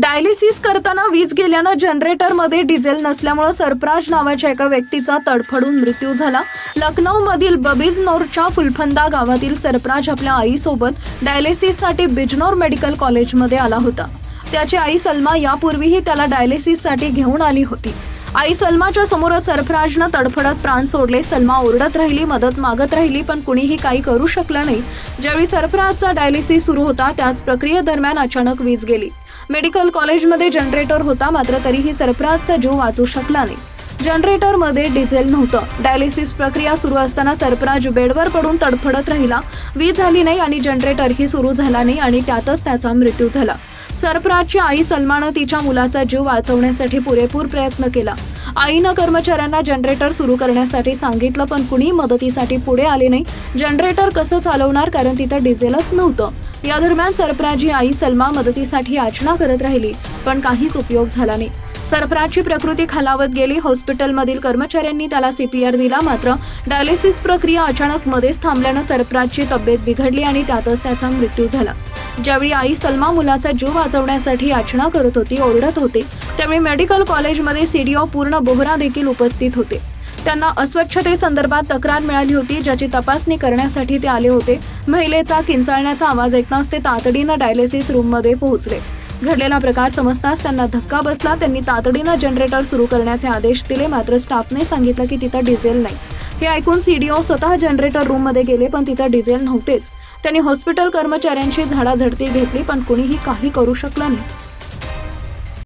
Dialysis करताना वीज गेल्यानं जनरेटरमध्ये डिझेल नसल्यामुळं सरप्राज नावाच्या एका व्यक्तीचा तडफडून मृत्यू झाला. लखनौमधील बबिजनोरच्या फुलफंदा गावातील सरप्राज आपल्या आईसोबत डायलिसिससाठी बिजनोर मेडिकल कॉलेजमध्ये आला होता. त्याची आई सलमा यापूर्वीही त्याला डायलिसिससाठी घेऊन आली होती. आई सलमाच्या समोर सरफराजनं तडफडत प्राण सोडले. सलमा ओरडत राहिली मदत मागत राहिली पण कुणीही काही करू शकलं नाही. ज्यावेळी सरफराजचा डायलिसिस सुरू होता त्याच प्रक्रियेदरम्यान अचानक वीज गेली. मेडिकल कॉलेजमध्ये जनरेटर होता मात्र तरीही सरफराजचा जीव वाचू शकला नाही. जनरेटरमध्ये डिझेल नव्हतं. डायलिसिस प्रक्रिया सुरू असताना सरफराज बेडवर पडून तडफडत राहिला. वीज झाली नाही आणि जनरेटरही सुरू झाला नाही आणि त्यातच त्याचा मृत्यू झाला. सरफराजची आई सलमानं तिच्या मुलाचा जीव वाचवण्यासाठी पुरेपूर प्रयत्न केला. आईनं कर्मचाऱ्यांना जनरेटर सुरू करण्यासाठी सांगितलं पण कुणी मदतीसाठी पुढे आले नाही. जनरेटर कसं चालवणार? कारण तिथं डिझेलच नव्हतं. या दरम्यान सरफराजी आई सलमा मदतीसाठी याचना करत राहिली पण काहीच उपयोग झाला नाही. सरफराजची प्रकृती खालावत गेली. हॉस्पिटलमधील कर्मचाऱ्यांनी त्याला सीपीआर दिला मात्र डायलिसिस प्रक्रिया अचानक मध्येच थांबल्यानं सरफराजची तब्येत बिघडली आणि त्यातच त्याचा मृत्यू झाला. ज्यावेळी आई सलमा मुलाचा जीव वाचवण्यासाठी याचना करत होती ओरडत होते त्यावेळी मेडिकल कॉलेजमध्ये सीडीओ पूर्ण बोहरा देखील उपस्थित होते. त्यांना अस्वच्छतेसंदर्भात तक्रार मिळाली होती ज्याची तपासणी करण्यासाठी ते आले होते. महिलेचा किंचाळण्याचा आवाज ऐकताच ते तातडीनं डायलिसिस रूममध्ये पोहोचले. घडलेला प्रकार समजताच त्यांना धक्का बसला. त्यांनी तातडीनं जनरेटर सुरू करण्याचे आदेश दिले. मात्र स्टाफने सांगितलं की तिथं डिझेल नाही. हे ऐकून सीडीओ स्वतः जनरेटर रूममध्ये गेले पण तिथं डिझेल नव्हतेच. त्यांनी हॉस्पिटल कर्मचाऱ्यांशी झाडाझडती घेतली पण कुणीही काही करू शकलं नाही.